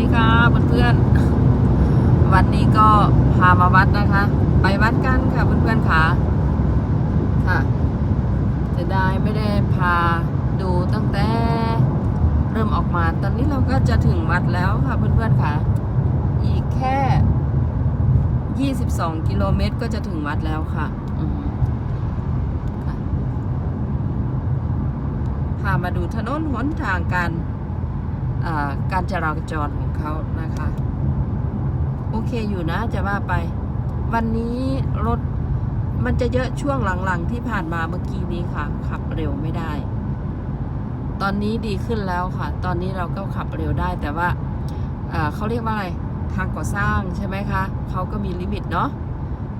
ดีครับเพื่อนๆวันนี้ก็พามาวัดนะคะ ไปวัดกันค่ะเพื่อนๆค่ะค่ะจะได้ไม่ได้พาดูตั้งแต่เริ่มออกมา ตอนนี้เราก็จะถึงวัดแล้วค่ะเพื่อนๆค่ะ อีกแค่ 22 กิโลเมตรก็จะถึงวัดแล้วค่ะพามาดูถนนหนทางการอ่า การจราจรของเขานะคะ โอเคอยู่นะจะว่าไป วันนี้รถมันจะเยอะช่วงหลังๆที่ผ่านมาเมื่อกี้นี้ค่ะ ขับเร็วไม่ได้ ตอนนี้ดีขึ้นแล้วค่ะ ตอนนี้เราก็ขับเร็วได้แต่ว่าเขาเรียกว่าอะไรทางก่อสร้างใช่ไหมคะเขาก็มีลิมิตเนาะ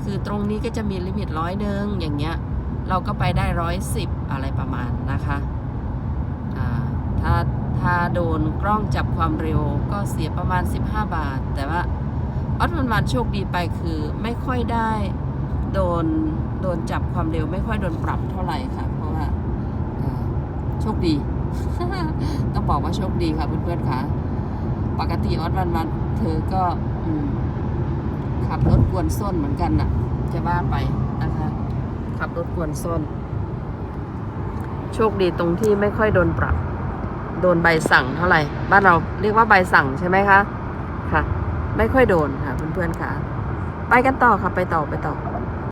คือตรงนี้ก็จะมีลิมิตร้อยหนึ่งอย่างเงี้ย เราก็ไปได้ร้อยสิบอะไรประมาณนะคะ ถ้าโดนกล้องจับความเร็วก็เสียประมาณ 15 บาท แต่ว่าออดวันวันโชคดีไปคือไม่ค่อยได้โดนโดนจับความเร็ว ไม่ค่อยโดนปรับเท่าไหร่ค่ะ เพราะว่าโชคดี ต้องบอกว่าโชคดีค่ะเพื่อนๆค่ะ ปกติออดวันวันเธอก็ขับรถกวนส้นเหมือนกันน่ะ จะว่าไปนะคะ ขับรถกวนส้น โชคดีตรงที่ไม่ค่อยโดนปรับ โดนใบสั่งเท่าไหร่ บ้านเราเรียกว่าใบสั่งใช่ไหมคะ ค่ะ ไม่ค่อยโดนค่ะเพื่อนๆค่ะ ไปกันต่อค่ะ ไปต่อไปต่อ